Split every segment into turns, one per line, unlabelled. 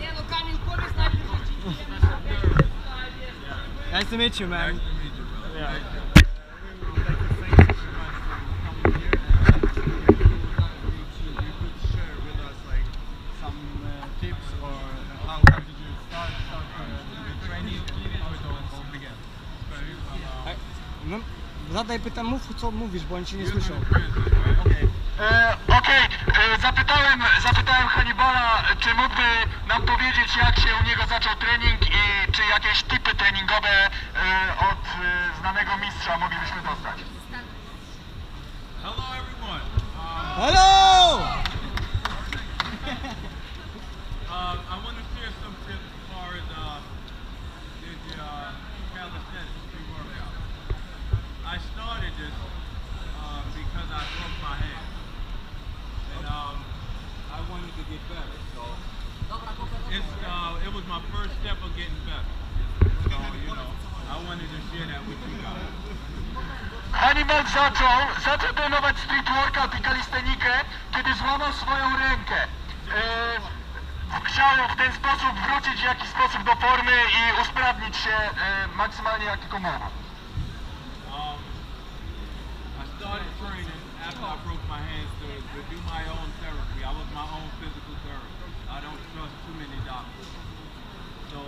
Nie no
Kamil, powiedz najpierw, że ci
nie.
Nice to meet you, man. To
no, Zadaj pytam, mów co mówisz, bo on cię nie
słyszał zapytałem, zapytałem Hannibala, czy mógłby nam powiedzieć, jak się u niego zaczął trening i czy jakieś tipy treningowe e, od e, znanego mistrza moglibyśmy dostać.
Hello everyone.
Hello!
Uh, I want to share some tips as far as uh, the, the uh, calisthenics pre-workout. I started this uh, because I broke my hand, and um, I wanted to get better. So it's uh, it was my first step of getting better. So you know, I wanted to share that with you guys.
Hannibal zaczął, zaczął trenować street workout i kalistenikę, kiedy złamał swoją rękę. E, chciał w ten sposób wrócić w jakiś sposób do formy i usprawnić się maksymalnie jak tylko mógł.
Um,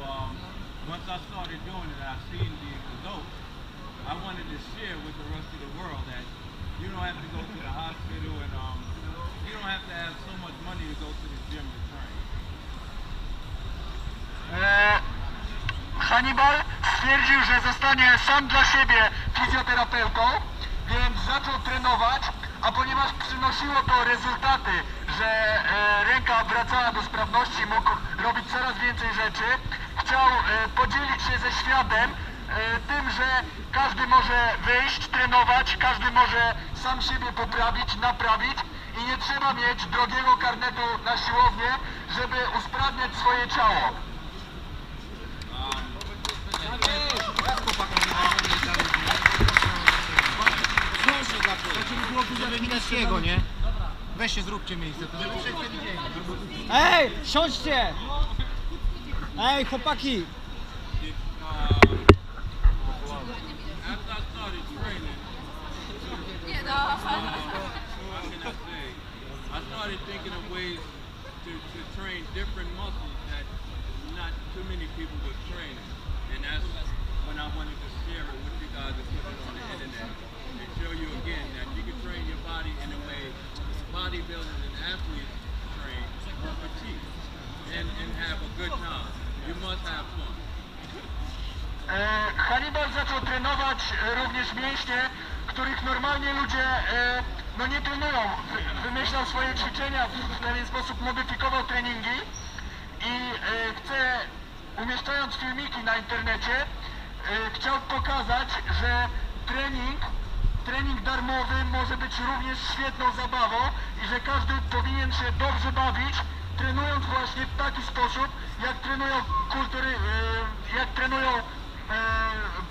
um, once I started doing it, seen the results. I wanted to share with the rest of the world that you don't have to go to the hospital and um, you don't have to have so much money to go to the gym to train.
E, Hannibal stwierdził, że zostanie sam dla siebie fizjoterapeutą, więc zaczął trenować, a ponieważ przynosiło to rezultaty, że e, ręka wracała do sprawności, mógł robić coraz więcej rzeczy, chciał e, podzielić się ze światem tym, że każdy może wyjść, trenować, każdy może sam siebie poprawić, naprawić i nie trzeba mieć drogiego karnetu na siłownię, żeby usprawniać swoje ciało.
Jego, nie? Weźcie, zróbcie miejsce.
Ej, siądźcie! Ej, chłopaki!
It, uh, after I started training,
Nie no.
what can I say? I started thinking of ways to, to train different muscles that not too many people were training. And that's when I wanted to share it with you guys and put it on the internet and show you again that you can train your body in a way bodybuilders and athletes train for fatigue and, and have a good time. You must have fun.
E, Hannibal zaczął trenować e, również mięśnie, których normalnie ludzie e, no nie trenują. Wy, wymyślał swoje ćwiczenia, w, pewien sposób modyfikował treningi i e, chce, umieszczając filmiki na internecie, chciał pokazać, że trening, trening darmowy może być również świetną zabawą i że każdy powinien się dobrze bawić, trenując właśnie w taki sposób, jak trenują kultury, jak trenują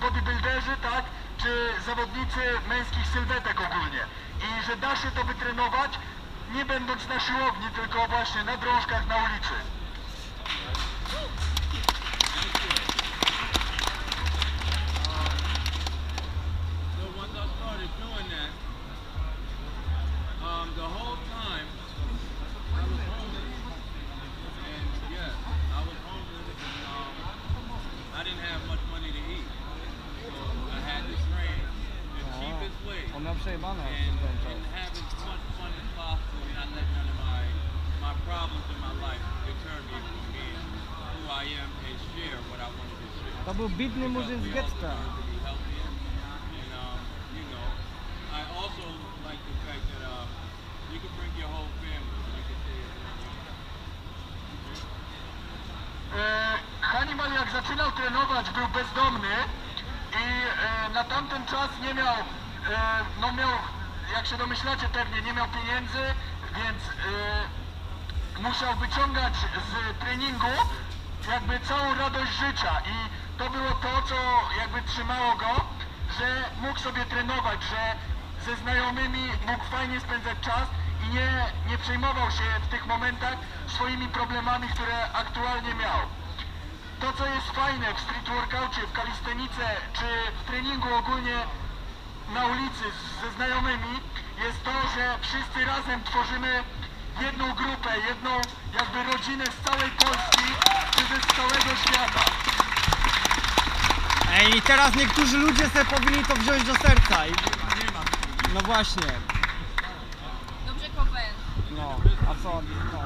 bodybuilderzy, tak, czy zawodnicy męskich sylwetek ogólnie. I że da się to wytrenować, nie będąc na siłowni, tylko właśnie na drążkach na ulicy.
You can bring your whole family. You can stay at
E, Hannibal jak zaczynał trenować był bezdomny i e, na tamten czas nie miał, e, no miał, jak się domyślacie pewnie, nie miał pieniędzy, więc e, musiał wyciągać z treningu jakby całą radość życia i to było to, co jakby trzymało go, że mógł sobie trenować, że ze znajomymi mógł fajnie spędzać czas i nie, nie przejmował się w tych momentach swoimi problemami, które aktualnie miał. to co jest fajne w street workoutie, w kalistenice, czy w treningu ogólnie na ulicy ze znajomymi, jest to, że wszyscy razem tworzymy jedną grupę, jedną jakby rodzinę z całej Polski, czy z całego świata.
Ej, i teraz niektórzy ludzie sobie powinni to wziąć do serca. I... No właśnie,
Dobrze, Kopen.
no, a co? No.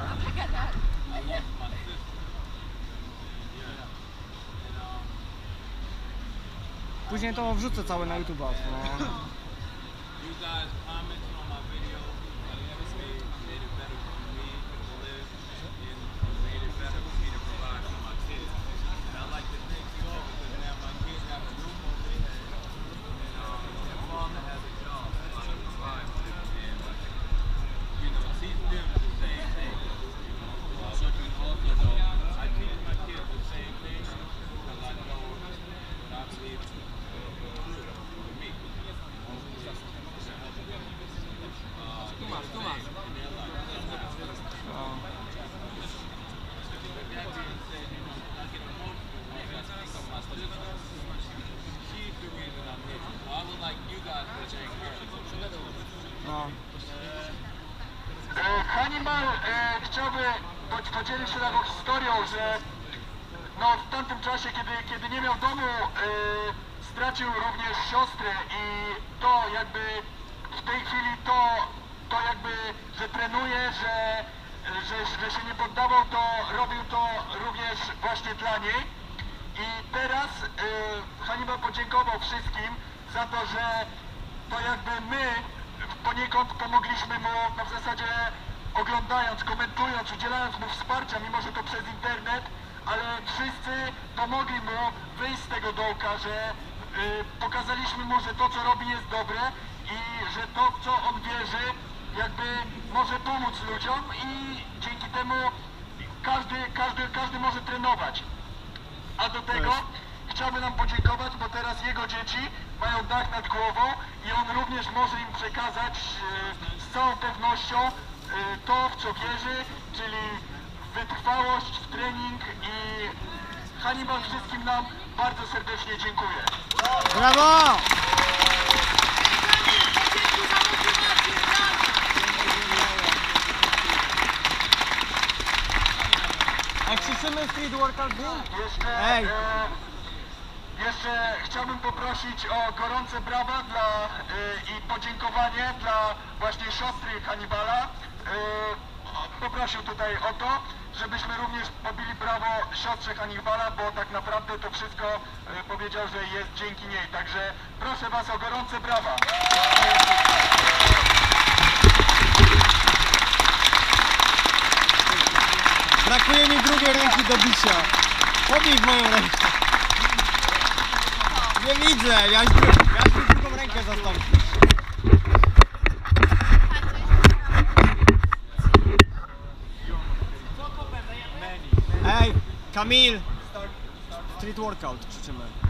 Później to wrzucę całe na YouTube. No.
Historią, że no, w tamtym czasie, kiedy, kiedy nie miał domu, e, stracił również siostrę i to jakby w tej chwili to, to jakby, że trenuje, że, że, że się nie poddawał, to robił to również właśnie dla niej. I teraz e, Hannibal podziękował wszystkim za to, że to jakby my poniekąd pomogliśmy mu, no w zasadzie oglądając, komentując, udzielając mu wsparcia, mimo że to przez internet, ale wszyscy pomogli mu wyjść z tego dołka, że y, pokazaliśmy mu, że to co robi jest dobre i że to w co on wierzy jakby może pomóc ludziom i dzięki temu każdy, każdy, każdy może trenować. A do tego chciałby nam podziękować, bo teraz jego dzieci mają dach nad głową i on również może im przekazać e, z całą pewnością to, w co wierzy, czyli wytrwałość w trening i Hannibal wszystkim nam bardzo serdecznie dziękuję.
Brawo! A krzyczymy Street Workout Boom?
Jeszcze,
Ej.
e, jeszcze chciałbym poprosić o gorące brawa dla, e, i podziękowanie dla właśnie siostry Hannibala. E, poprosił tutaj o to, żebyśmy również pobili brawo siostrze Hannibala, bo tak naprawdę to wszystko e, powiedział, że jest dzięki niej. Także proszę Was o gorące brawa.
Brakuje mi drugiej ręki do bicia. Pobij moją rękę. Nie widzę, ja już drugą rękę zastąpić. Ej, Kamil! Street Workout krzyczymy.